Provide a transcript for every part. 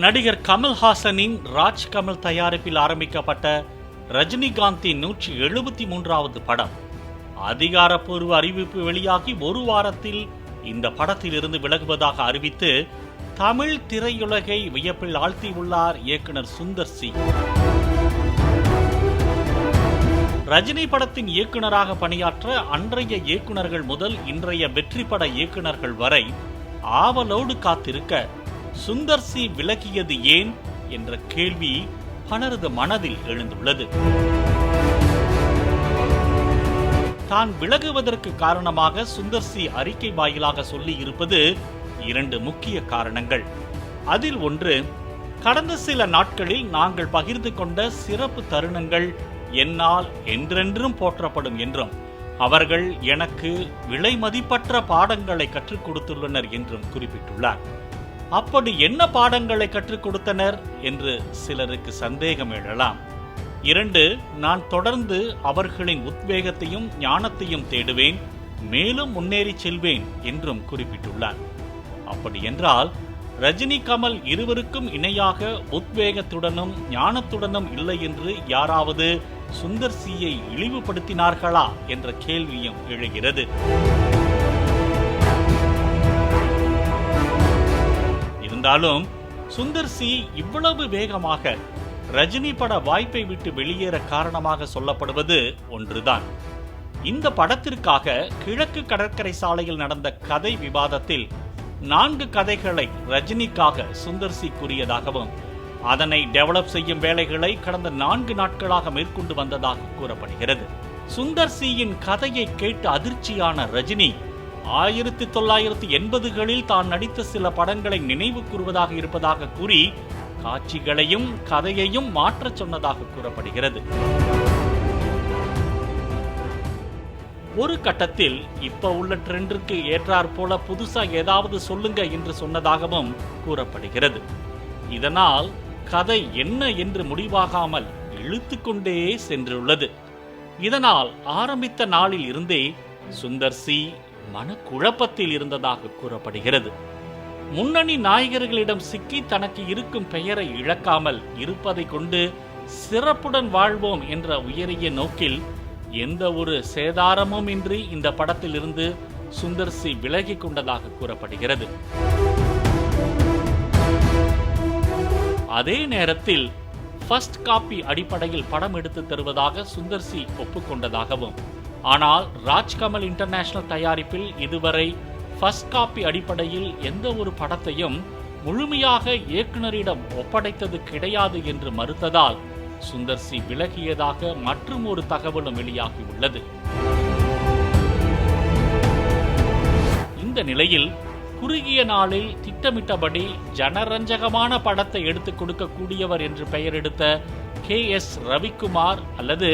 நடிகர் கமல்ஹாசனின் ராஜ் கமல் தயாரிப்பில் ஆரம்பிக்கப்பட்ட ரஜினிகாந்தின் நூற்றி எழுபத்தி மூன்றாவது படம். அதிகாரப்பூர்வ அறிவிப்பு வெளியாகி ஒரு வாரத்தில் இந்த படத்தில் இருந்து விலகுவதாக அறிவித்து தமிழ் திரையுலகை வியப்பில் ஆழ்த்தியுள்ளார் இயக்குனர் சுந்தர் சி. ரஜினி படத்தின் இயக்குனராக பணியாற்ற அன்றைய இயக்குனர்கள் முதல் இன்றைய வெற்றி பட இயக்குனர்கள் வரை ஆவலோடு காத்திருக்க சுந்தர் சி விலகியது ஏன் என்ற கேள்வி பலரது மனதில் எழுந்துள்ளது. தான் விலகுவதற்கு காரணமாக சுந்தர் சி அறிக்கை வாயிலாக சொல்லி இருப்பது இரண்டு முக்கிய காரணங்கள். அதில் ஒன்று கடந்த சில நாட்களில் நாங்கள் பகிர்ந்து கொண்ட சிறப்பு தருணங்கள் என்னால் என்றென்றும் போற்றப்படும் என்றும் அவர்கள் எனக்கு விலை மதிப்பற்ற பாடங்களை கற்றுக் கொடுத்துள்ளனர் என்றும் குறிப்பிட்டுள்ளார். அப்படி என்ன பாடங்களை கற்றுக் கொடுத்தனர் என்று சிலருக்கு சந்தேகம் எழலாம். இரண்டு நான் தொடர்ந்து அவர்களின் உத்வேகத்தையும் ஞானத்தையும் தேடுவேன் மேலும் முன்னேறி செல்வேன் என்றும் குறிப்பிட்டுள்ளார். அப்படி என்றால் ரஜினி கமல் இருவருக்கும் இணையாக உத்வேகத்துடனும் ஞானத்துடனும் இல்லை என்று யாராவது சுந்தர் சியை இழிவுபடுத்தினார்களா என்ற கேள்வியும் எழுகிறது. இருந்தாலும் சுந்தர் சி இவ்வளவு வேகமாக ரஜினி பட வாய்ப்பை விட்டு வெளியேற காரணமாக சொல்லப்படுவது ஒன்றுதான். இந்த படத்திற்காக கிழக்கு கடற்கரை சாலையில் நடந்த கதை விவாதத்தில் நான்கு கதைகளை ரஜினிக்காக சுந்தர் சி கூறியதாகவும் அதனை டெவலப் செய்யும் வேலைகளை கடந்த நான்கு நாட்களாக மேற்கொண்டு வந்ததாக கூறப்படுகிறது. சுந்தர் சியின் கதையை கேட்டு அதிர்ச்சியான ரஜினி ஆயிரத்தி தொள்ளாயிரத்தி எண்பதுகளில் தான் நடித்த சில படங்களை நினைவு கூறுவதாக இருப்பதாக கூறி காட்சிகளையும் கதையையும் மாற்றச் சொன்னதாக கூறப்படுகிறது. ஒரு கட்டத்தில் இப்ப உள்ள ட்ரெண்டிற்கு ஏற்றாற் போல புதுசா ஏதாவது சொல்லுங்க என்று சொன்னதாகவும் கூறப்படுகிறது. இதனால் கதை என்ன என்று முடிவாகாமல் இழுத்துக்கொண்டே சென்றுள்ளது. இதனால் ஆரம்பித்த நாளில் இருந்தே சுந்தர் சி மனக்குழப்பத்தில் இருந்ததாக கூறப்படுகிறது. முன்னணி நாயகர்களிடம் சிக்கி தனக்கு இருக்கும் பெயரை இழக்காமல் இருப்பதை கொண்டு சிறப்புடன் வாழ்வோம் என்ற உயரிய நோக்கில் எந்த ஒரு சேதாரமும் இன்றி இந்த படத்தில் இருந்து சுந்தர் சி விலகிக் கொண்டதாக கூறப்படுகிறது. அதே நேரத்தில் ஃபர்ஸ்ட் காப்பி அடிப்படையில் படம் எடுத்து தருவதாக சுந்தர் சி ஒப்புக்கொண்டதாகவும் ஆனால் ராஜ்கமல் இன்டர்நேஷனல் தயாரிப்பில் இதுவரை ஃபர்ஸ்ட் காப்பி அடிப்படையில் எந்த ஒரு படத்தையும் முழுமையாக இயக்குனரிடம் ஒப்படைத்தது கிடையாது என்று மறுத்ததால் சுந்தர் சி விலகியதாக மற்றும் ஒரு தகவலும் வெளியாகியுள்ளது இந்த நிலையில் குறுகிய நாளில் திட்டமிட்டபடி ஜனரஞ்சகமான படத்தை எடுத்துக் கொடுக்கக்கூடியவர் என்று பெயர் எடுத்த கே எஸ் ரவிக்குமார் அல்லது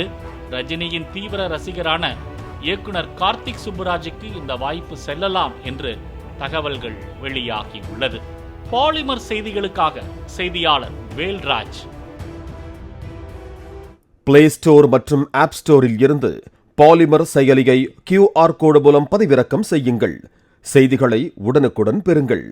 ரஜினியின் தீவிர ரசிகரான இயக்குனர் கார்த்திக் சுப்புராஜுக்கு இந்த வாய்ப்பு செல்லலாம் என்று தகவல்கள் வெளியாகி உள்ளது பாலிமர் செய்திகளுக்காக செய்தியாளர் வேல்ராஜ். பிளே ஸ்டோர் மற்றும் ஆப் ஸ்டோரில் இருந்து பாலிமர் செயலியை கியூஆர் கோடு மூலம் பதிவிறக்கம் செய்யுங்கள். செய்திகளை உடனுக்குடன் பெறுங்கள்.